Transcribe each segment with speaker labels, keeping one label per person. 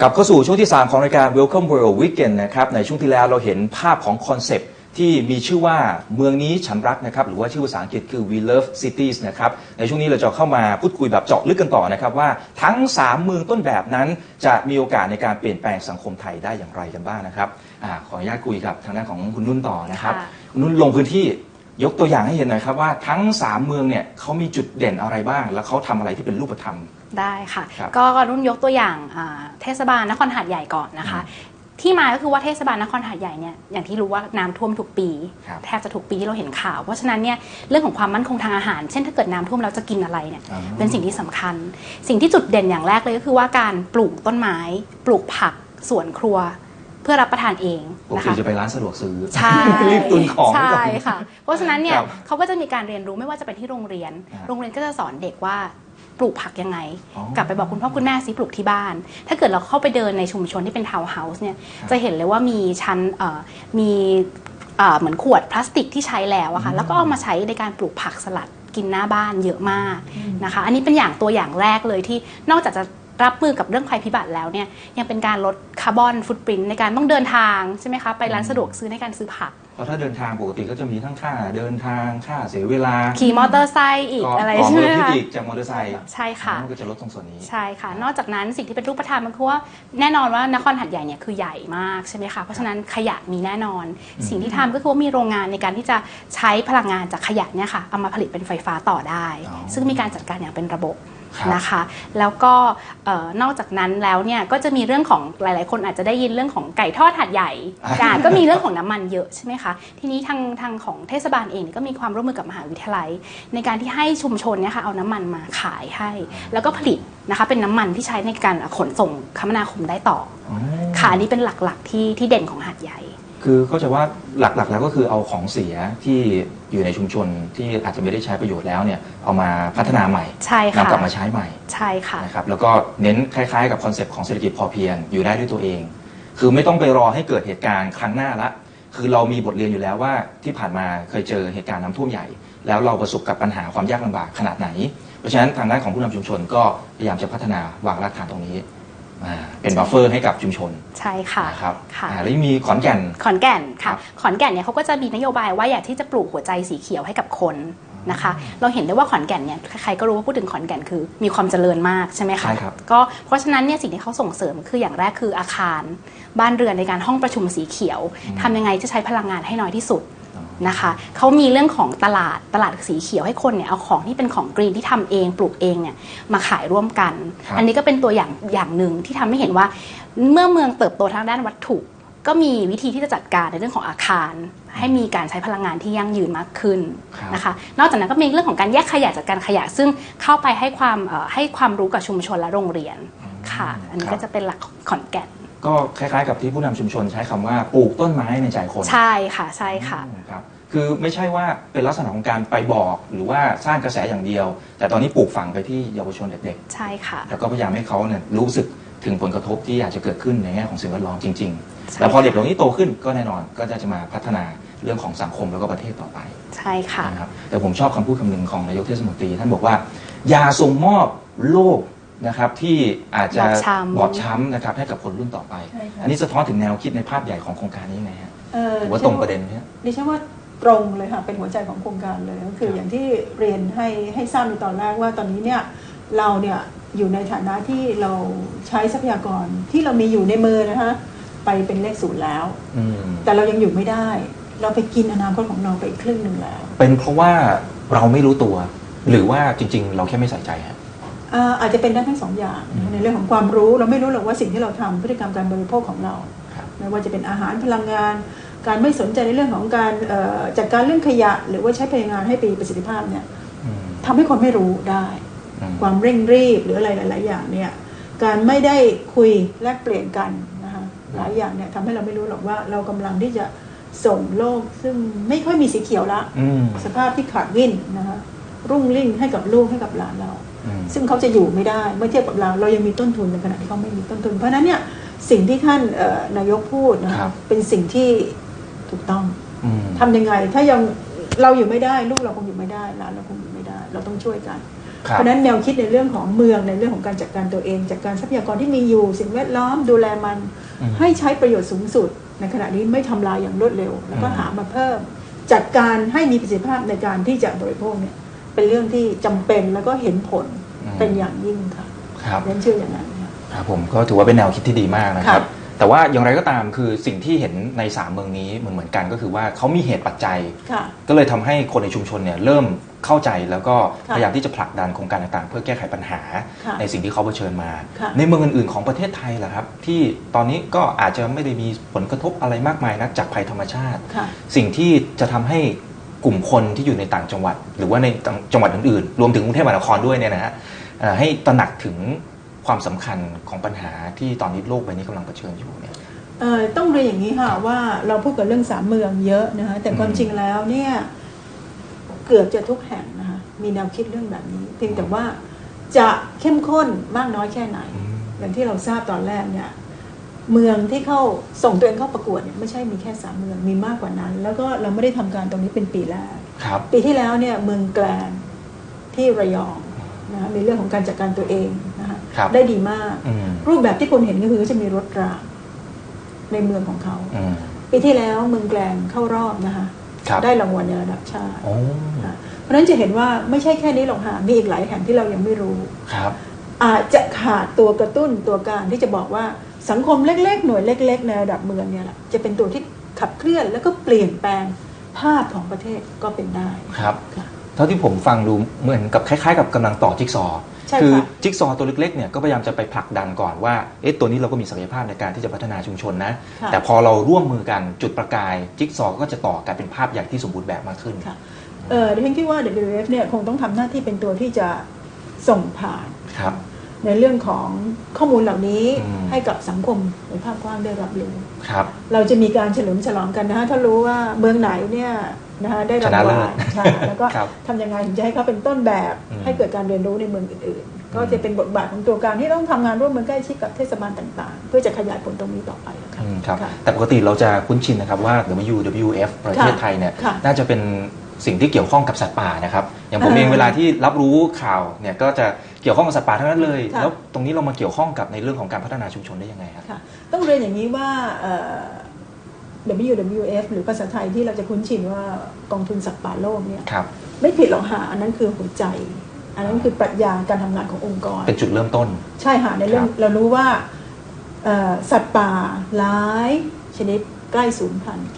Speaker 1: กลับเข้าสู่ช่วงที่ 3 ของรายการ Welcome World Weekend นะครับในช่วงที่แล้วเราเห็นภาพของคอนเซปต์ที่มีชื่อว่าเมืองนี้ฉันรักนะครับหรือว่าชื่อภาษาอังกฤษคือ We Love Cities นะครับในช่วงนี้เราจะเข้ามาพูดคุยแบบเจาะลึกกันต่อนะครับว่าทั้ง 3 เมืองต้นแบบนั้นจะมีโอกาสในการเปลี่ยนแปลงสังคมไทยได้อย่างไรกันบ้างนะครับอาขออนุญาตคุยกับทางด้านของคุณนุ่นต่อนะครับ
Speaker 2: ค่ะ
Speaker 1: คุณนุ่นลงพื้นที่ ยกตัวอย่างให้เห็นหน่อยครับว่าทั้ง 3 เมืองเนี่ยเขามีจุดเด่นอะไรบ้าง แล้วเขาทำอะไรที่เป็นรูปธรรม
Speaker 2: ได้ค่ะ
Speaker 1: ครับ
Speaker 2: ก็รุ่นยกตัวอย่างอ่าเทศบาลนครหาดใหญ่ก่อนนะคะ ที่มาก็คือว่าเทศบาลนครหาดใหญ่เนี่ยอย่างที่รู้ว่าน้ำท่วมทุกปี
Speaker 1: ครับ
Speaker 2: แทบจะทุกปีที่เราเห็นข่าว เพราะฉะนั้นเนี่ยเรื่องของความมั่นคงทางอาหาร เช่นถ้าเกิดน้ำท่วมเราจะกินอะไรเนี่ย
Speaker 1: อ่า
Speaker 2: เป็นสิ่งที่สำคัญ สิ่งที่จุดเด่นอย่างแรกเลยก็คือว่าการปลูกต้นไม้ ปลูกผักสวนครัวเพื่อรับประทานเอง
Speaker 1: ปก
Speaker 2: นะ
Speaker 1: ติ
Speaker 2: คะ
Speaker 1: จะไปร้านสะดวกซื้อ
Speaker 2: ใช่
Speaker 1: รีบตุนของไว้
Speaker 2: ใช่
Speaker 1: ก่อน
Speaker 2: ค่ะ เพราะฉะนั้นเนี่ย
Speaker 1: ครับ
Speaker 2: เขาก็จะมีการเรียนรู้ไม่ว่าจะเป็นที่โรงเรียน
Speaker 1: อ่า
Speaker 2: โรงเรียนก็จะสอนเด็กว่าปลูกผักยังไง
Speaker 1: อ๋อ
Speaker 2: กลับไปบอกคุณพ่อคุณแม่ซิปลูกที่บ้าน ถ้าเกิดเราเข้าไปเดินในชุมชนที่เป็นทาวน์เฮาส์เนี่ย
Speaker 1: ครับ
Speaker 2: จะเห็นเลยว่ามีชั้นเอ่อมีเอ่อเหมือนขวดพลาสติกที่ใช้แล้วอะค่ะแล้วก็เอามาใช้ในการปลูกผักสลัดกินหน้าบ้านเยอะมากนะคะ อันนี้เป็นอย่างตัวอย่างแรกเลยที่นอกจากจะ รับมือกับเรื่องภัยพิบัติแล้วเนี่ยยังเป็นการลดคาร์บอนฟุตปรินในการต้องเดินทางใช่ไหมคะไปร้านสะดวกซื้อในการซื้อผัก
Speaker 1: เพราะถ้าเดินทางปกติก็จะมีทั้งค่าเดินทางค่าเสียเวลา
Speaker 2: ขี่มอเตอร์ไซค์อีก
Speaker 1: ก็
Speaker 2: อะไร
Speaker 1: ต่อ
Speaker 2: ใช่
Speaker 1: ม
Speaker 2: ไหม
Speaker 1: ลพิษ
Speaker 2: คะ
Speaker 1: อีกจากมอเตอร์ไซค์
Speaker 2: ใช่ค่ะ
Speaker 1: มันก็จะลดตรงส่วนนี้
Speaker 2: ใช่ค่ะ นอกจากนั้นสิ่งที่เป็นรูปธรรมมันคือว่าแน่นอนว่านครหัดใหญ่เนี่ยคือใหญ่มากใช่ไหมคะเพราะฉะนั้นขยะมีแน่นอน สิ่งที่ทำก็คือว่ามีโรงงานในการที่จะใช้พลังงานจากขยะเนี่ยค่ะเอามาผลิตเป็นไฟฟ้าต่อได้
Speaker 1: อ๋อ
Speaker 2: ซึ่งมีการจัดการอย่างเป็นระบบ
Speaker 1: ครับ
Speaker 2: นะคะแล้วก็เอ่อนอกจากนั้นแล้วเนี่ยก็จะมีเรื่องของหลาย ๆ คนอาจจะได้ยินเรื่องของไก่ทอดหัดใหญ่
Speaker 1: อ่า
Speaker 2: อ่าก็มีเรื่องของน้ำมันเยอะใช่ไหมคะทีนี้ทางทางของเทศบาลเองเนี่ยก็มีความร่วมมือกับมหาวิทยาลัย ในการที่ให้ชุมชนเนี่ยค่ะเอาน้ำมันมาขายให้ แล้วก็ผลิตนะคะเป็นน้ำมันที่ใช้ในการขนส่งคมนาคมได้ต่อ
Speaker 1: อ๋อ
Speaker 2: ค่ะอันนี้เป็นหลักๆที่ที่เด่นของหาดใหญ่
Speaker 1: คือเข้าใจว่าหลักๆแล้วก็คือเอาของเสียที่อยู่ในชุมชนที่อาจจะไม่ได้ใช้ประโยชน์แล้วเนี่ยเอามาพัฒนาใหม่
Speaker 2: ใช่ค่ะ
Speaker 1: นำกลับมาใช้ใหม่
Speaker 2: ใช่ค่ะ
Speaker 1: นะครับแล้วก็เน้นคล้ายๆ กับคอนเซปต์ของเศรษฐกิจพอเพียงอยู่ได้ด้วยตัวเอง คือไม่ต้องไปรอให้เกิดเหตุการณ์ครั้งหน้าละ คือเรามีบทเรียนอยู่แล้วว่าที่ผ่านมาเคยเจอเหตุการณ์น้ำท่วมใหญ่ แล้วเราประสบกับปัญหาความยากลำบากขนาดไหน เพราะฉะนั้นทางด้านของผู้นำชุมชนก็พยายามจะพัฒนาวางรากฐานตรงนี้อ่าเป็นบัฟเฟอร์ให้กับชุมชน
Speaker 2: ใช่ค่ะ
Speaker 1: นะครับ
Speaker 2: ค่ะ
Speaker 1: อ่าแล้วยังมีขอนแก่น
Speaker 2: ขอนแก่น
Speaker 1: ครั
Speaker 2: ค่ะ
Speaker 1: บ
Speaker 2: ขอนแก่นเนี่ยเขาก็จะมีนโยบายว่าอยากที่จะปลูกหัวใจสีเขียวให้กับคน นะคะ เราเห็นได้ว่าขอนแก่นเนี่ยใครๆก็รู้ว่าพูดถึงขอนแก่นคือ มีความเจริญมากใช่ไหมคะ
Speaker 1: ใช่ครับ
Speaker 2: ก็เพราะฉะนั้นเนี่ยสิ่งที่เขาส่งเสริมคืออย่างแรกคืออาคาร บ้านเรือนในการห้องประชุมสีเขียวทำยังไงจะใช้พลังงานให้น้อยที่สุดนะคะเขามีเรื่องของตลาดตลาดสีเขียวให้คนเนี่ยเอาของที่เป็นของกรีนที่ทำเองปลูกเองเนี่ยมาขายร่วมกัน
Speaker 1: ครับ
Speaker 2: อันนี้ก็เป็นตัวอย่างอย่างหนึ่งที่ทำให้เห็นว่า เมื่อเมืองเติบโตทางด้านวัตถุ ก็มีวิธีที่จะจัดการในเรื่องของอาคาร ให้มีการใช้พลังงานที่ยั่งยืนมากขึ้น
Speaker 1: ครับ
Speaker 2: นะคะ นอกจากนั้นก็มีเรื่องของการแยกขยะจัดการขยะ ซึ่งเข้าไปให้ความเอ่อให้ความรู้กับชุมชนและโรงเรียนค่ะ อันนี้
Speaker 1: ครับ
Speaker 2: ก็จะเป็นหลักของขอนแก่น
Speaker 1: ก็คล้ายๆกับที่ผู้นำชุมชนใช้คำว่าปลูกต้นไม้ในใจคน
Speaker 2: ใช่ค่ะใช่ค่ะ
Speaker 1: อืมครับคือไม่ใช่ว่าเป็นลักษณะของการไปบอกหรือว่าสร้างกระแสอย่างเดียว แต่ตอนนี้ปลูกฝังไปที่เยาวชนเด็ก
Speaker 2: ใช่ค่ะ
Speaker 1: ๆแล้วก็พยายามให้เขาเนี่ยรู้สึก ถึงผลกระทบที่อาจจะเกิดขึ้นในแง่ของสิ่งแวดล้อมจริง
Speaker 2: ใช่
Speaker 1: ๆแล้วพอเด็กเหล่านี้โตขึ้นก็แน่นอนก็จะมาพัฒนาเรื่องของสังคมแล้วก็ประเทศต่อไป
Speaker 2: ใช่ค่ะ
Speaker 1: นะครับแต่ผมชอบคำพูดคำหนึ่งของนายกเทศมนตรีท่านบอกว่า อย่าส่งมอบโลกนะครับที่อาจจะ
Speaker 2: บอบช้ำ
Speaker 1: บอบช้ำนะครับให้กับคนรุ่นต่อไป
Speaker 3: ใช่ค่ะ
Speaker 1: อันนี้สะท้อนถึงแนวคิดในภาพใหญ่ของโครงการนี้ยังไงฮะ
Speaker 3: เอ่อ
Speaker 1: ถือว่าตรงประเด็นไหมฮะ
Speaker 3: ดิฉันว่าตรงเลยค่ะเป็นหัวใจของโครงการเลยก็คือ
Speaker 1: ครับ
Speaker 3: อย่างที่เรียนให้ให้ทราบในตอนแรกว่าตอนนี้เนี่ยเราเนี่ย อยู่ในฐานะที่เราใช้ทรัพยากรที่เรามีอยู่ในมือนะคะไปเป็นเลขศูนย์แล้ว
Speaker 1: อืม
Speaker 3: แต่เรายังอยู่ไม่ได้ เราไปกินอนาคตของเราไปอีกครึ่งหนึ่งแล้ว
Speaker 1: เป็นเพราะว่าเราไม่รู้ตัว หรือว่าจริง ๆ เราแค่ไม่ใส่ใจฮะ
Speaker 3: อ่าอาจจะเป็นได้ทั้งสองอย่าง
Speaker 1: อืม
Speaker 3: ในเรื่องของความรู้เราไม่รู้หรอกว่าสิ่งที่เราทำพฤติกรรมการบริโภคของเรา
Speaker 1: ครับ
Speaker 3: ไม่ว่าจะเป็นอาหารพลังงาน การไม่สนใจในเรื่องของการเอ่อจัดการเรื่องขยะ หรือว่าใช้พลังงานให้มีประสิทธิภาพเนี่ย
Speaker 1: อืม
Speaker 3: ทำให้คนไม่รู้ได้
Speaker 1: อืม
Speaker 3: ความเร่งรีบหรืออะไรหลาย ๆ อย่างเนี่ยการไม่ได้คุยแลกเปลี่ยนกันนะคะหลายอย่างเนี่ยทำให้เราไม่รู้หรอกว่าเรากำลังที่จะส่งโลกซึ่งไม่ค่อยมีสีเขียวละ
Speaker 1: อืม
Speaker 3: สภาพที่ขาดวินนะคะรุ่งริ่งให้กับลูกให้กับหลานเรา
Speaker 1: อืม
Speaker 3: ซึ่งเขาจะอยู่ไม่ได้เมื่อเทียบกับเราเรายังมีต้นทุนในขณะที่เขาไม่มีต้นทุน เพราะฉะนั้นเนี่ยสิ่งที่ท่านเอ่อนายกพูดนะ
Speaker 1: ครั
Speaker 3: คะ
Speaker 1: บ
Speaker 3: เป็นสิ่งที่ถูกต้อง
Speaker 1: อืม
Speaker 3: ทำยังไง ถ้ายังเราอยู่ไม่ได้ ลูกเราคงอยู่ไม่ได้หลานเราคงอยู่ไม่ได้ เราต้องช่วยกัน
Speaker 1: ครับ
Speaker 3: เพราะฉะนั้นแนวคิดในเรื่องของเมืองในเรื่องของการจัดการตัวเอง จัดการทรัพยากรที่มีอยู่ สิ่งแวดล้อมดูแลมัน
Speaker 1: อืม
Speaker 3: ให้ใช้ประโยชน์สูงสุด ในขณะนี้ไม่ทำลายอย่างรวดเร็ว แล้วก็
Speaker 1: อืม
Speaker 3: หามาเพิ่ม จัดการให้มีประสิทธิภาพในการที่จะบริโภคเนี่ยเป็นเรื่องที่จำเป็นแล้วก็เห็นผลเป็นอย่างยิ่งค่ะ
Speaker 1: ครับ
Speaker 3: เรียนเชื่ออย่างนั้นค่ะ
Speaker 1: ครับผมก็ถือว่าเป็นแนวคิดที่ดีมากนะครับ
Speaker 3: ค่ะ
Speaker 1: แต่ว่าอย่างไรก็ตามคือสิ่งที่เห็นในสามเมืองนี้เหมือนเหมือนกันก็คือว่าเขามีเหตุปัจจัย
Speaker 3: ค่ะ
Speaker 1: ก็เลยทำให้คนในชุมชนเนี่ยเริ่มเข้าใจแล้วก็
Speaker 3: ค่ะ
Speaker 1: พยายามที่จะผลักดันโครงการต่างๆ เพื่อแก้ไขปัญหา
Speaker 3: ค่ะ
Speaker 1: ในสิ่งที่เขาเผชิญมา
Speaker 3: ค่ะ
Speaker 1: ในเมืองอื่นๆของประเทศไทยล่ะครับ ที่ตอนนี้ก็อาจจะไม่ได้มีผลกระทบอะไรมากมายนักจากภัยธรรมชาติ
Speaker 3: ค่ะ
Speaker 1: สิ่งที่จะทำให้กลุ่มคนที่อยู่ในต่างจังหวัด หรือว่าในจังหวัดอื่นๆ รวมถึงกรุงเทพมหานครด้วยเนี่ยนะฮะเอ่อให้ตระหนักถึง ความสำคัญของปัญหาที่ตอนนี้โลกใบนี้กำลังเผชิญอยู่เนี่ย
Speaker 3: เอ่อต้องเรียนอย่างนี้ค่ะว่าเราพูดกันเรื่องสามเมืองเยอะนะคะแต่ความ
Speaker 1: อืม
Speaker 3: จริงแล้วเนี่ยเกือบจะทุกแห่งนะคะมีแนวคิดเรื่องแบบนี้ เพียงแต่ว่าจะเข้มข้นมากน้อยแค่ไหน
Speaker 1: อืม
Speaker 3: อย่างที่เราทราบตอนแรกเนี่ยเมืองที่เข้าส่งตัวเองเข้าประกวดเนี่ยไม่ใช่มีแค่สามเมืองมีมากกว่านั้น แล้วก็เราไม่ได้ทำการตรงนี้เป็นปีแรก
Speaker 1: ครับ
Speaker 3: ปีที่แล้วเนี่ยเมืองแกลนที่ระยองนะคะมีเรื่องของการจัดการตัวเองนะคะ
Speaker 1: ครับ
Speaker 3: ได้ดีมาก
Speaker 1: อืม
Speaker 3: รูปแบบที่คุณเห็นก็คือจะมีรถรางในเมืองของเขา
Speaker 1: อืม
Speaker 3: ปีที่แล้วเมืองแกลนเข้ารอบนะคะ
Speaker 1: ครับ
Speaker 3: ได้รางวัลในระดับชาติ
Speaker 1: โอ้
Speaker 3: ค่ะเพราะฉะนั้นจะเห็นว่าไม่ใช่แค่นี้หรอกค่ะมีอีกหลายแห่งที่เรายังไม่รู้
Speaker 1: ครับ
Speaker 3: อาจจะขาดตัวกระตุ้นตัวการที่จะบอกว่าสังคมเล็กๆ หน่วยเล็ก ๆ ในระดับเมืองเนี่ยแหละจะเป็นตัวที่ขับเคลื่อนแล้วก็เปลี่ยนแปลงภาพของประเทศก็เป็นได้
Speaker 1: ครับ
Speaker 3: ค่ะ
Speaker 1: เท่าที่ผมฟังดูเหมือนกับคล้าย ๆ กับกำลังต่อจิ๊กซอว์
Speaker 3: ใช่ ค่ะ
Speaker 1: คือจิ๊กซอว์ตัวเล็กๆเนี่ยก็พยายามจะไปผลักดันก่อนว่าเอ๊ะตัวนี้เราก็มีศักยภาพในการที่จะพัฒนาชุมชนนะ
Speaker 3: ค่ะ
Speaker 1: แต่พอเราร่วมมือกันจุดประกายจิ๊กซอว์ก็จะต่อกลายเป็นภาพใหญ่ที่สมบูรณ์แบบมากขึ้น
Speaker 3: ค่ะเออดิฉันคิดว่า WWF เนี่ยคงต้องทำหน้าที่เป็นตัวที่จะส่งผ่าน
Speaker 1: ครับ
Speaker 3: ในเรื่องของข้อมูลเหล่านี้
Speaker 1: อืม
Speaker 3: ให้กับสังคมในภาพกว้างได้รับรู้
Speaker 1: ครับ
Speaker 3: เราจะมีการเฉลิมฉลองกันนะฮะถ้ารู้ว่าเมืองไหนเนี่ย นะคะได้ราง
Speaker 1: ชนะเลิ
Speaker 3: วัล
Speaker 1: ศ
Speaker 3: ใช่แล้วก็
Speaker 1: ครับ
Speaker 3: ทำยังไงถึงจะให้เขาเป็นต้นแบบ
Speaker 1: อืม
Speaker 3: ให้เกิดการเรียนรู้ในเมืองอื่นๆ ก็จะเป็นบทบาทของตัวการที่ต้องทำงานร่วมมือใกล้ชิดกับเทศบาลต่างๆ เพื่อจะขยายผลตรงนี้ต่อไปค่ะ
Speaker 1: อืมครับ
Speaker 3: ค่ะ
Speaker 1: แต่ปกติเราจะคุ้นชินนะครับว่า WWF ประเทศไทยเนี่ย
Speaker 3: ค่ะ
Speaker 1: น่าจะเป็นสิ่งที่เกี่ยวข้องกับสัตว์ป่านะครับอย่างผม
Speaker 3: อ่า
Speaker 1: เองเวลาที่รับรู้ข่าวเนี่ยก็จะเกี่ยวข้องกับสัตว์ป่าทั้งนั้นเลย
Speaker 3: ค่ะ
Speaker 1: แล้วตรงนี้เรามาเกี่ยวข้องกับในเรื่องของการพัฒนาชุมชนได้ยังไงครับ
Speaker 3: ค่ะต้องเรียนอย่างนี้ว่าเอ่อ WWF หรือภาษาไทยที่เราจะคุ้นชินว่ากองทุนสัตว์ป่าโลกเนี่ย
Speaker 1: ครับ
Speaker 3: ไม่ผิดหรอกค่ะอันนั้นคือหัวใจ อันนั้นคือปรัชญาการทำงานขององค์กร
Speaker 1: เป็นจุดเริ่มต้น
Speaker 3: ใช่ค่ะในเรื่อง
Speaker 1: ครับ
Speaker 3: เรารู้ว่าเอ่อสัตว์ป่าหลายชนิดใกล้สูญพันธุ์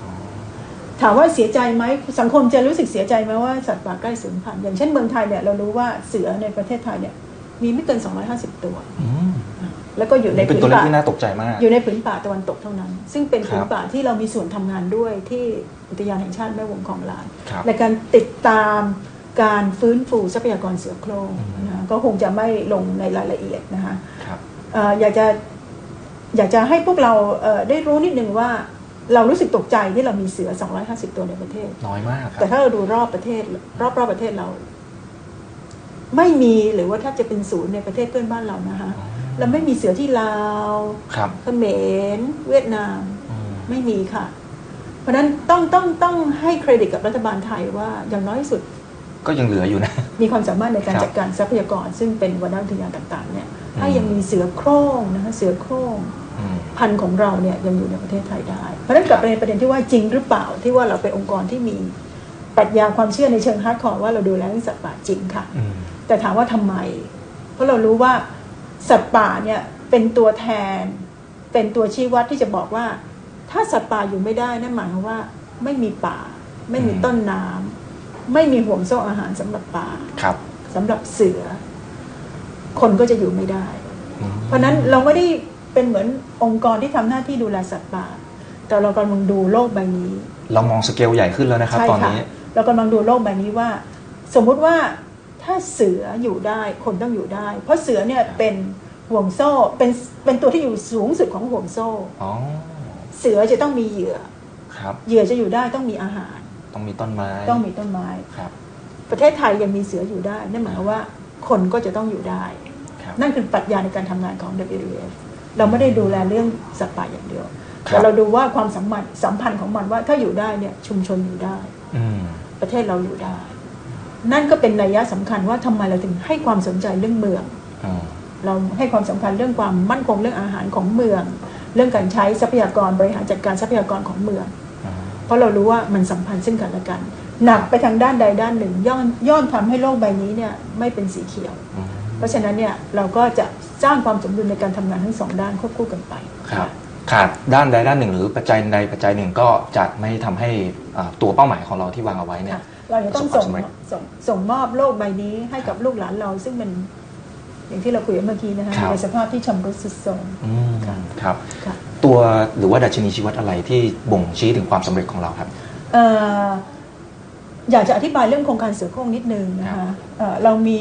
Speaker 3: ถามว่าเสียใจไหมสังคมจะรู้สึกเสียใจไหมว่าสัตว์ป่าใกล้สูญพันธุ์อย่างเช่นเมืองไทยเนี่ยเรารู้ว่าเสือในประเทศไทยเนี่ย มีไม่เกิน 250 ตัว
Speaker 1: อืม
Speaker 3: แล้วก็อยู่ใน
Speaker 1: นี่เป็น
Speaker 3: ผืน
Speaker 1: ตัวเลข
Speaker 3: ป่า
Speaker 1: ที่น่าตกใจมาก
Speaker 3: อยู่ในผืนป่าตะวันตกเท่านั้น ซึ่งเป็นผืน
Speaker 1: ครับ
Speaker 3: ป่าที่เรามีส่วนทำงานด้วยที่อุทยานแห่งชาติแม่วงของลาน
Speaker 1: ครับ
Speaker 3: ในการติดตามการฟื้นฟูทรัพยากรเสือโคร่ง
Speaker 1: อืม
Speaker 3: นะคะก็คงจะไม่ลงในรายละเอียดนะคะ
Speaker 1: ครับ
Speaker 3: เอ่ออยากจะอยากจะให้พวกเราเอ่อได้รู้นิดนึงว่าเรารู้สึกตกใจที่เรามีเสือ 250 ตัวในประเทศ
Speaker 1: น้อยมากครั
Speaker 3: แต่
Speaker 1: บ
Speaker 3: ถ้าเราดูรอบประเทศ รอบรอบประเทศเรา ไม่มีหรือว่าแทบจะเป็นศูนย์ในประเทศเพื่อนบ้านเรานะคะ
Speaker 1: อ๋อ
Speaker 3: เราไม่มีเสือที่ลาว
Speaker 1: ครับ
Speaker 3: เขมรเวียดนาม
Speaker 1: อืม
Speaker 3: ไม่มีค่ะ เพราะฉะนั้นต้องต้องต้องให้เครดิตกับรัฐบาลไทยว่าอย่างน้อยที่สุด
Speaker 1: ก็ยังเหลืออยู่นะ
Speaker 3: มีความสามารถในการ
Speaker 1: ครับ
Speaker 3: จัดการทรัพยากร ซึ่งเป็นวนอุทยานต่าง ๆ เนี่ย
Speaker 1: อืม
Speaker 3: ให้ยังมีเสือโคร่งนะคะเสือโคร่ง
Speaker 1: อืม
Speaker 3: พันธุ์ของเราเนี่ยยังอยู่ในประเทศไทยได้ เพราะฉะนั้นกลับไปในประเด็นที่ว่าจริงหรือเปล่าที่ว่าเราเป็นองค์กรที่มีปรัชญาความเชื่อในเชิงฮาร์ดคอร์ว่าเราดูแลเรื่องสัตว์ป่าจริงค่ะ
Speaker 1: อืม
Speaker 3: แต่ถามว่าทำไม เพราะเรารู้ว่าสัตว์ป่าเนี่ยเป็นตัวแทน เป็นตัวชี้วัดที่จะบอกว่า ถ้าสัตว์ป่าอยู่ไม่ได้นั่นหมายความว่า ไม่มีป่า ไม่มี
Speaker 1: อืม
Speaker 3: ต้นน้ำไม่มีห่วงโซ่อาหารสำหรับป่า
Speaker 1: ครับ
Speaker 3: สำหรับเสือ คนก็จะอยู่ไม่ได้
Speaker 1: อืม
Speaker 3: เพราะฉะนั้นเราไม่ได้เป็นเหมือนองค์กรที่ทำหน้าที่ดูแลสัตว์ป่า แต่เรากำลังดูโลกใบนี้
Speaker 1: เรามองสเกลใหญ่ขึ้นแล้วนะครับ
Speaker 3: ใช่
Speaker 1: ตอน
Speaker 3: ค่ะ
Speaker 1: นี้
Speaker 3: เรากำลังดูโลกใบนี้ว่า สมมุติว่า ถ้าเสืออยู่ได้คนต้องอยู่ได้ เพราะเสือเนี่ยเป็นห่วงโซ่เป็นเป็นตัวที่อยู่สูงสุดของห่วงโซ่
Speaker 1: อ๋อ
Speaker 3: เสือจะต้องมีเหยื่อ
Speaker 1: ครับ
Speaker 3: เหยื่อจะอยู่ได้ต้องมีอาหาร
Speaker 1: ต้องมีต้นไม้
Speaker 3: ต้องมีต้นไม้
Speaker 1: ครับ
Speaker 3: ประเทศไทยยังมีเสืออยู่ได้นั่นหมายความว่าคนก็จะต้องอยู่ได้
Speaker 1: ครับ
Speaker 3: นั่นคือปรัชญาในการทำงานของ WWF เราไม่ได้ดูแลเรื่องสัตว์ป่าอย่างเดียว
Speaker 1: ครับ
Speaker 3: แต่เราดูว่าความสัมพันธ์สัมพันธ์ของมันว่าถ้าอยู่ได้เนี่ยชุมชนอยู่ได้
Speaker 1: อืม
Speaker 3: ประเทศเราอยู่ได้ นั่นก็เป็นนัยยะสำคัญว่าทำไมเราถึงให้ความสนใจเรื่องเมือง
Speaker 1: อืม
Speaker 3: เราให้ความสำคัญเรื่องความมั่นคงเรื่องอาหารของเมือง เรื่องการใช้ทรัพยากรบริหารจัดการทรัพยากรของเมือง
Speaker 1: อืม
Speaker 3: เพราะเรารู้ว่ามันสัมพันธ์ซึ่งกันและกันหนักไปทางด้านใดด้านหนึ่งย่อนย่อนทำให้โลกใบนี้เนี่ยไม่เป็นสีเขียว
Speaker 1: อืม
Speaker 3: เพราะฉะนั้นเนี่ยเราก็จะสร้างความสมดุลในการทำงานทั้งสองด้านควบคู่กันไป
Speaker 1: ครับขาดด้านใดด้านหนึ่ง หรือปัจจัยใดปัจจัยหนึ่งก็จะไม่ทำให้อ่าตัวเป้าหมายของเราที่วางเอาไว้เนี่ย
Speaker 3: ค่ะ เราจะต้อง
Speaker 1: ประส
Speaker 3: ส่
Speaker 1: บ
Speaker 3: ง
Speaker 1: ความสำเร็จ
Speaker 3: ส่งส่งมอบโลกใบนี้ให้กับลูกหลานเรา ซึ่งมันอย่างที่เราคุยกันเมื่อกี้นะคะ
Speaker 1: ครับ
Speaker 3: ในสภาพที่ชำรุดทรุดโทรม
Speaker 1: อืม
Speaker 3: ค่ะ
Speaker 1: ครับ
Speaker 3: ค่ะ
Speaker 1: ตัวหรือว่าดัชนีชีวัดอะไรที่บ่งชี้ถึงความสำเร็จของเราครับ
Speaker 3: เอ่ออยากจะอธิบายเรื่องโครงการเสือโคร่งนิดนึงนะ
Speaker 1: ครั
Speaker 3: คะ
Speaker 1: บ
Speaker 3: เอ่อเรามี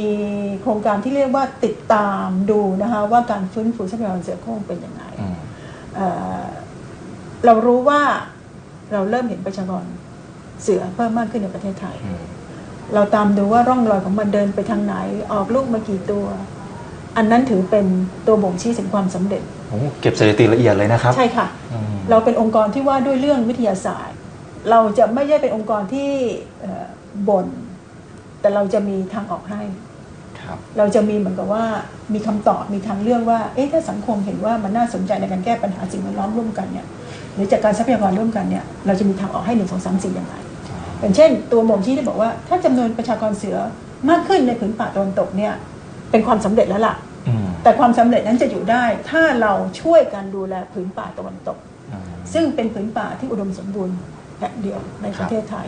Speaker 3: โครงการที่เรียกว่าติดตามดูนะคะว่าการฟื้นฟูทรัพยากรเสือโคร่งเป็นยังไง
Speaker 1: อืม
Speaker 3: เอ่อเรารู้ว่าเราเริ่มเห็นประชากร เสือเพิ่มมากขึ้นในประเทศไทย
Speaker 1: อืม
Speaker 3: เราตามดูว่าร่องรอยของมันเดินไปทางไหน ออกลูกมากี่ตัว อันนั้นถือเป็นตัวบ่งชี้ถึงความสำเร็จ
Speaker 1: โอ้เก็บสถิติละเอียดเลยนะครับ
Speaker 3: ใช่ค่ะ
Speaker 1: อืม
Speaker 3: เราเป็นองค์กรที่ว่าด้วยเรื่องวิทยาศาสตร์ เราจะไม่ใช่เป็นองค์กรที่เอ่อบ่นแต่เราจะมีทางออกให้
Speaker 1: ครับ
Speaker 3: เราจะมีเหมือนกับว่ามีคำตอบมีทางเลือกว่า เอ๊ะถ้าสังคมเห็นว่ามันน่าสนใจในการแก้ปัญหาสิ่งแวดล้อมร่วมกันเนี่ยหรือจัดการทรัพยากรร่วมกันเนี่ยเราจะมีทางออกให้หนึ่งสองสามสี่อย่างไร อย่างเช่น ตัวบ่งชี้ที่บอกว่า ถ้าจำนวนประชากรเสือมากขึ้นในผืนป่าตะวันตกเนี่ย เป็นความสำเร็จแล้วล่ะ
Speaker 1: อืม
Speaker 3: แต่ความสำเร็จนั้นจะอยู่ได้ ถ้าเราช่วยกันดูแลผืนป่าตะวันตก
Speaker 1: อืม
Speaker 3: ซึ่งเป็นผืนป่าที่อุดมสมบูรณ์แห่งเดียวใน
Speaker 1: ค
Speaker 3: ป
Speaker 1: รับ
Speaker 3: ระเทศไทย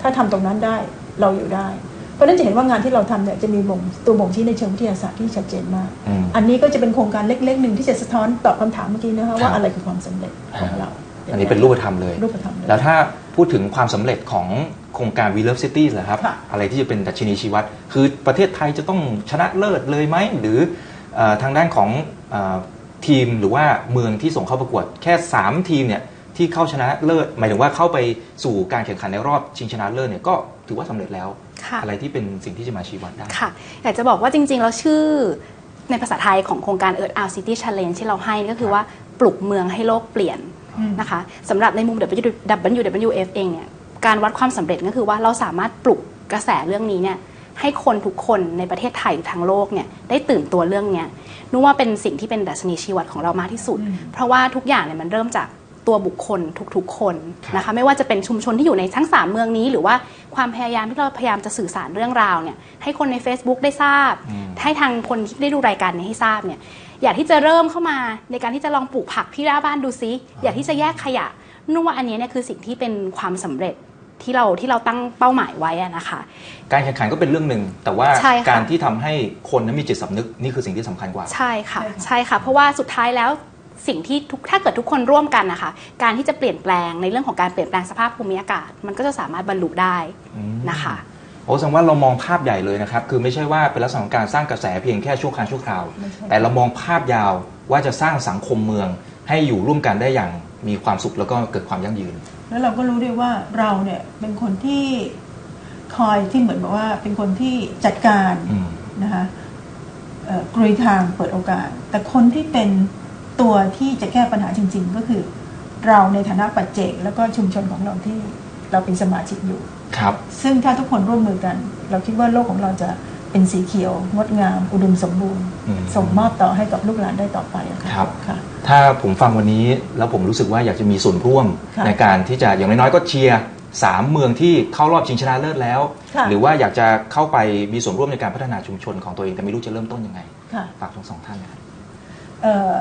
Speaker 3: ถ้าทำตรงนั้นได้เราอยู่ได้ เพราะฉะนั้นจะเห็นว่างานที่เราทำเนี่ยจะมีบ่งตัวบ่งชี้ในเชิงวิทยาศาสตร์ที่ชัดเจนมาก
Speaker 1: อืม
Speaker 3: อันนี้ก็จะเป็นโครงการเล็กๆหนึ่งที่จะสะท้อนตอบคำถามเมื่อกี้นะคะ
Speaker 1: ครั
Speaker 3: ว่า
Speaker 1: บ
Speaker 3: อะไรคือความสำเร็จของเรา
Speaker 1: อันนี้เป็นรูปธรรมเลย
Speaker 3: รูปธรรมเลย
Speaker 1: แล้วถ้าพูดถึงความสำเร็จของโครงการ We Love Cities เหรอครับ
Speaker 3: ค่ะ
Speaker 1: อะไรที่จะเป็นดัชนีชีวัดคือประเทศไทยจะต้องชนะเลิศเลยไหม หรือเออทางด้านของเออทีมหรือว่าเมืองที่ส่งเข้าประกวดแค่ 3 ทีมเนี่ยที่เข้าชนะเลิศหมายถึงว่าเข้าไปสู่การแข่งขันในรอบชิงชนะเลิศเนี่ยก็ถือว่าสำเร็จแล้ว
Speaker 2: ค่ะ
Speaker 1: อะไรที่เป็นสิ่งที่จะมาชี้วัดได้
Speaker 2: ค่ะอยากจะบอกว่าจริง ๆ แล้วชื่อในภาษาไทยของโครงการ Earth Hour City Challenge ที่เราให้ก็คือว่าปลุกเมืองให้โลกเปลี่ยน
Speaker 3: อืม
Speaker 2: นะคะสำหรับในมุม WWF เองเนี่ยการวัดความสำเร็จก็คือว่าเราสามารถปลุกกระแสเรื่องนี้เนี่ยให้คนทุกคนในประเทศไทยหรือทั้งโลกเนี่ยได้ตื่นตัวเรื่องเนี้ยนึกว่าเป็นสิ่งที่เป็นดัชนีชีวัดของเรามากที่สุด เพราะว่าทุกอย่างเนี่ยมันเริ่มจากตัวบุคคลทุกๆคนนะคะไม่ว่าจะเป็นชุมชนที่อยู่ในทั้ง 3 เมืองนี้ หรือว่าความพยายามที่เราพยายามจะสื่อสารเรื่องราวเนี่ยให้คนใน Facebook ได้ทราบ
Speaker 1: อืม
Speaker 2: ให้ทางคนที่ได้ดูรายการนี้ให้ทราบเนี่ย อยากที่จะเริ่มเข้ามาในการที่จะลองปลูกผักที่หน้าบ้านดูซิอยากที่จะแยกขยะนุ่นว่าอันนี้เนี่ยคือสิ่งที่เป็นความสำเร็จที่เราที่เราตั้งเป้าหมายไว้อะนะคะ
Speaker 1: การแข่งขันก็เป็นเรื่องหนึ่ง แต่ว่า
Speaker 2: ใช่ค่ะ
Speaker 1: การที่ทำให้คนนั้นมีจิตสำนึกนี่คือสิ่งที่สำคัญกว่า
Speaker 2: ใช่ค่ะ
Speaker 3: ใช่ค่ะ
Speaker 2: ใช่ค่ะ เพราะว่าสุดท้ายแล้วสิ่งที่ทุกถ้าเกิดทุกคนร่วมกันนะคะ การที่จะเปลี่ยนแปลงในเรื่องของการเปลี่ยนแปลงสภาพภูมิอากาศ มันก็จะสามารถบรรลุได้
Speaker 1: อืม
Speaker 2: นะคะ
Speaker 1: โอ้แสดงว่าเรามองภาพใหญ่เลยนะครับ คือไม่ใช่ว่าเป็นลักษณะของการสร้างกระแสเพียงแค่ชั่วครั้งชั่วคราว
Speaker 3: ไม่ใช่
Speaker 1: แต่เรามองภาพยาวว่าจะสร้างสังคมเมือง ให้อยู่ร่วมกันได้อย่างมีความสุขแล้วก็เกิดความยั่งยืน
Speaker 3: แล้วเราก็รู้ด้วยว่าเราเนี่ยเป็นคนที่คอยที่เหมือนแบบว่าเป็นคนที่จัดการ
Speaker 1: อืม
Speaker 3: นะคะเอ่อกรุยทางเปิดโอกาส แต่คนที่เป็นตัวที่จะแก้ปัญหาจริง ๆ ก็คือ เราในฐานะปัจเจกแล้วก็ชุมชนของเราที่ เราเป็นสมาชิกอยู่
Speaker 1: ครับ
Speaker 3: ซึ่งถ้าทุกคนร่วมมือกัน เราคิดว่าโลกของเราจะเป็นสีเขียว งดงาม อุดมสมบูรณ์
Speaker 1: อืม
Speaker 3: ส่งมอบต่อให้กับลูกหลานได้ต่อไปอะค่ะ
Speaker 1: ครับ
Speaker 3: ค่ะ
Speaker 1: ถ้าผมฟังวันนี้แล้วผมรู้สึกว่าอยากจะมีส่วนร่วม
Speaker 3: ค่ะ
Speaker 1: ในการที่จะอย่างน้อยๆก็เชียร์สามเมืองที่เข้ารอบชิงชนะเลิศแล้ว
Speaker 3: ค่ะ
Speaker 1: หรือว่าอยากจะเข้าไปมีส่วนร่วมในการพัฒนาชุมชนของตัวเองแต่ไม่รู้จะเริ่มต้นยังไง
Speaker 3: ค่ะ
Speaker 1: ฝากทั้งสองท่านนะครับ
Speaker 3: เอ่อ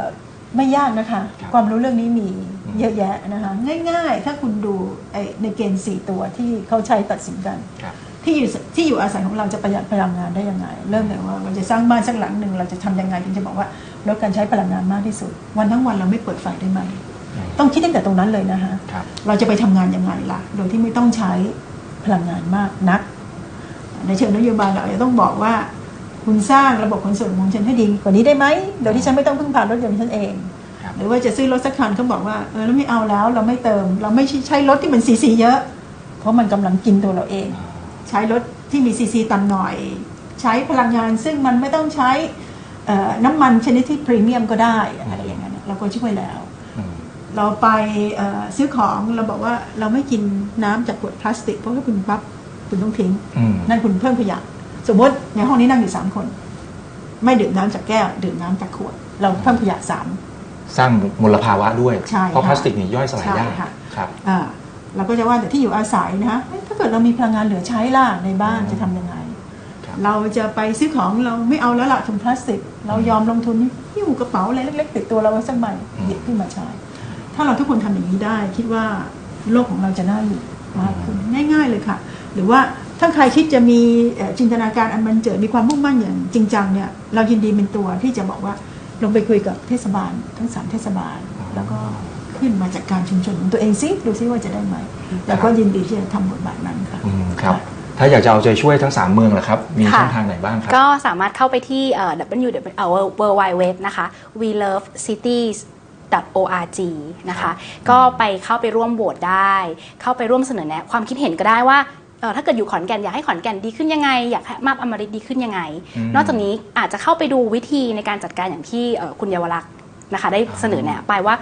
Speaker 3: ไม่ยากนะคะ
Speaker 1: ครับ
Speaker 3: ความรู้เรื่องนี้มี
Speaker 1: อืม
Speaker 3: เยอะแยะนะคะ ง่ายๆ ถ้าคุณดูไอ้ในเกณฑ์ 4 ตัวที่เขาใช้ตัดสินกัน
Speaker 1: ครับ
Speaker 3: ที่อยู่ที่อยู่อาศัยของเราจะประหยัดพลังงานได้ยังไง เริ่มจากว่าเราจะสร้างบ้านสักหลังหนึ่งเราจะทำยังไงถึงจะบอกว่าลดการใช้พลังงานมากที่สุด วันทั้งวันเราไม่เปิดไฟได้ไหม
Speaker 1: อืม
Speaker 3: ต้องคิดตั้งแต่ตรงนั้นเลยนะคะ
Speaker 1: ครับ
Speaker 3: เราจะไปทำงานยังไงล่ะ โดยที่ไม่ต้องใช้พลังงานมากนัก ในเชิงนโยบายเราจะต้องบอกว่า คุณสร้างระบบขนส่งของฉันให้ดีกว่านี้ได้ไหมโดยที่ฉันไม่ต้องพึ่งพารถยนต์ฉันเอง
Speaker 1: ครับ
Speaker 3: หรือว่าจะซื้อรถสักคันเขาบอกว่าเออเราไม่เอาแล้วเราไม่เติม เราไม่ใช้รถที่มันซีซีเยอะ เพราะมันกำลังกินตัวเราเอง ใช้รถที่มีซีซีต่ำหน่อย ใช้พลังงานซึ่งมันไม่ต้องใช้เอ่อน้ำมันชนิดที่พรีเมียมก็ได้อะไรอย่างนั้นเราก็ช่วยแล้ว
Speaker 1: อืม
Speaker 3: เราไปเอ่อซื้อของเราบอกว่าเราไม่กินน้ำจากขวดพลาสติก เพราะถ้าคุณปั๊บคุณต้องทิ้ง
Speaker 1: อืม
Speaker 3: นั่นคุณเพิ่มขยะ สมมติในห้องนี้นั่งอยู่สามคน ไม่ดื่มน้ำจากแก้ว ดื่มน้ำจากขวด เราเพิ่มขยะสาม
Speaker 1: สร้างมลภาวะด้วย
Speaker 3: ใช่
Speaker 1: เพราะ
Speaker 3: ค่ะ
Speaker 1: พลาสติกนี่ย่อยสลายยาก
Speaker 3: ใช่ค่ะ
Speaker 1: ครับ
Speaker 3: อ่าเราก็จะว่าแต่ที่อยู่อาศัยนะฮะเอ๊ะถ้าเกิดเรามีพลังงานเหลือใช้ล่ะในบ้าน
Speaker 1: อืม
Speaker 3: จะทำยังไง
Speaker 1: ครับ
Speaker 3: เราจะไปซื้อของเราไม่เอาแล้วล่ะถุงพลาสติก เรายอมลงทุนหิ้วกระเป๋าอะไรเล็กๆติดตัวเราไว้สักใบหยิบขึ้นมาใช้ ถ้าเราทุกคนทำอย่างนี้ได้ คิดว่าโลกของเราจะน่าอยู่มากขึ้นง่าย ๆเลยค่ะ หรือว่า ถ้าใครคิดจะมีเอ่อจินตนาการอันบันเจิดมีความมุ่งมั่นอย่างจริงจังเนี่ยเรายินดีเป็นตัวที่จะบอกว่าลงไปคุยกับเทศบาลทั้งสามเทศบาล แล้วก็ขึ้นมาจัดการชุมชนของตัวเองซิดูซิว่าจะได้ไหมแล้วก็ยินดีที่จะทำบทบาทนั้นค่ะ
Speaker 1: อืมครับถ้าอยากจะเอาใจช่วยทั้ง 3 เมืองล่ะครับ มี
Speaker 2: ค่ะ
Speaker 1: ช่องทางไหนบ้างครับ
Speaker 2: ก็สามารถเข้าไปที่เอ่อ w w w w w w นะคะ we love cities org นะคะ ก็ไปเข้าไปร่วมโหวตได้ เข้าไปร่วมเสนอแนะ ความคิดเห็นก็ได้ว่าเอ่อ ถ้าเกิดอยู่ขอนแก่นอยากให้ขอนแก่นดีขึ้นยังไง อยากให้มาบอมฤตดีขึ้นยังไง
Speaker 1: อืม
Speaker 2: นอกจากนี้อาจจะเข้าไปดูวิธีในการจัดการอย่างที่เอ่อคุณเยาวรักษ์นะคะ ได้เสนอแนะไปว่า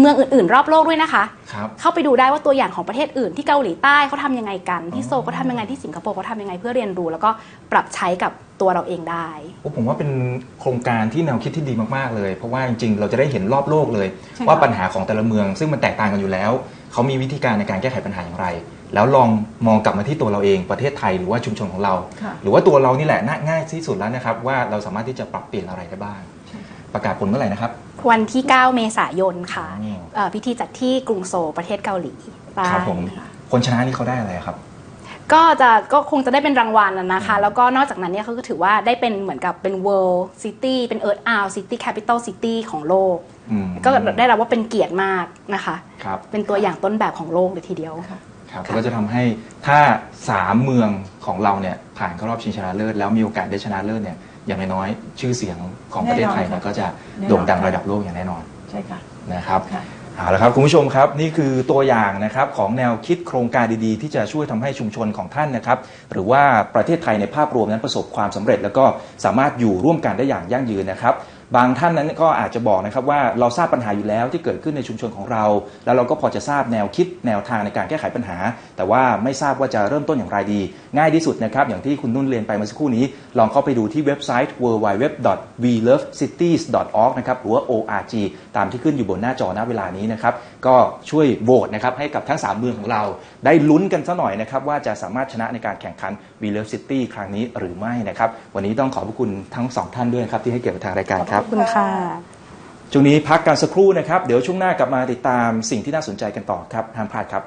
Speaker 2: เมืองอื่นๆ รอบโลกด้วยนะคะ
Speaker 1: ครับ
Speaker 2: เข้าไปดูได้ว่าตัวอย่างของประเทศอื่นที่เกาหลีใต้เขาทำยังไงกัน ที่โซลเขาทำยังไงที่สิงคโปร์เขาทำยังไงเพื่อเรียนรู้ แล้วก็ปรับใช้กับตัวเราเองได้
Speaker 1: โอ้ผมว่าเป็นโครงการที่แนวคิดที่ดีมากๆเลย เพราะว่าจริงๆ เราจะได้เห็นรอบโลกเลย
Speaker 3: ใช่ค่ะ
Speaker 1: ว่าปัญหาของแต่ละเมือง ซึ่งมันแตกต่างกันอยู่แล้วเขามีวิธีการในการแก้ไขปัญหาอย่างไร แล้วลองมองกลับมาที่ตัวเราเองประเทศไทยหรือว่าชุมชนของเรา
Speaker 3: ค่ะ
Speaker 1: หรือว่าตัวเรานี่แหละน่าง่ายที่สุดแล้วนะครับ ว่าเราสามารถที่จะปรับเปลี่ยนอะไรได้บ้าง ประกาศผลเมื่อไหร่นะครับ
Speaker 2: วันที่ 9 เมษายนค่ะ
Speaker 1: อืม
Speaker 2: เอ่อพิธีจัดที่กรุงโซลประเทศเกาหลีใต้
Speaker 1: ครับผม
Speaker 2: ค่ะ
Speaker 1: คนชนะนี่เขาได้อะไรครับ
Speaker 2: ก็จะก็คงจะได้เป็นรางวัลนะนะคะ แล้วก็นอกจากนั้นเนี่ยเขาก็ถือว่าได้เป็นเหมือนกับเป็น world city เป็น earth hour city capital city ของโลก
Speaker 1: อืม
Speaker 2: ก็ได้รับว่าเป็นเกียรติมากนะคะ
Speaker 1: ครับ
Speaker 2: เป็นตัวอย่างต้นแบบของโลกเลยทีเดียว
Speaker 3: ค่ะ
Speaker 1: ครับก็จะทำให้ถ้าสามเมืองของเราเนี่ยผ่านเข้ารอบชิงชนะเลิศแล้วมีโอกาสได้ชนะเลิศเนี่ยอย่างน้อยๆชื่อเสียงของประเทศไทย
Speaker 3: แน่นอน
Speaker 1: เนี่ยก็จะ
Speaker 3: แน่นอน
Speaker 1: โด่งดังระดับโลกอย่างแน่นอน
Speaker 3: ใช่ค่ะ
Speaker 1: นะครับ
Speaker 3: ค่ะ
Speaker 1: เอาละครับคุณผู้ชมครับนี่คือตัวอย่างนะครับของแนวคิดโครงการดีๆ ที่จะช่วยทำให้ชุมชนของท่านนะครับหรือว่าประเทศไทยในภาพรวมนั้นประสบความสำเร็จ แล้วก็สามารถอยู่ร่วมกันได้อย่างยั่งยืนนะครับ บางท่านนั้นก็อาจจะบอกนะครับว่าเราทราบปัญหาอยู่แล้วที่เกิดขึ้นในชุมชนของเรา แล้วเราก็พอจะทราบแนวคิดแนวทางในการแก้ไขปัญหา แต่ว่าไม่ทราบว่าจะเริ่มต้นอย่างไรดี ง่ายที่สุดนะครับอย่างที่คุณนุ่นเรียนไปเมื่อสักครู่นี้ ลองเข้าไปดูที่เว็บไซต์ www.welovecities.org นะครับหรือว่า org ตามที่ขึ้นอยู่บนหน้าจอณเวลานี้นะครับก็ช่วยโหวตนะครับให้กับทั้ง 3 เมืองของเรา ได้ลุ้นกันซะหน่อยนะครับว่าจะสามารถชนะในการแข่งขัน We Love City ครั้งนี้หรือไม่นะครับวันนี้ต้องขอบคุณทั้งสองท่านด้วยครับที่ให้เกียรติทางรายการครับ
Speaker 2: อบคุณค่ะ
Speaker 1: ช่วงนี้พักกันสักครู่นะครับ เดี๋ยวช่วงหน้ากลับมาติดตามสิ่งที่น่าสนใจกันต่อครับห้ามพลาดครับ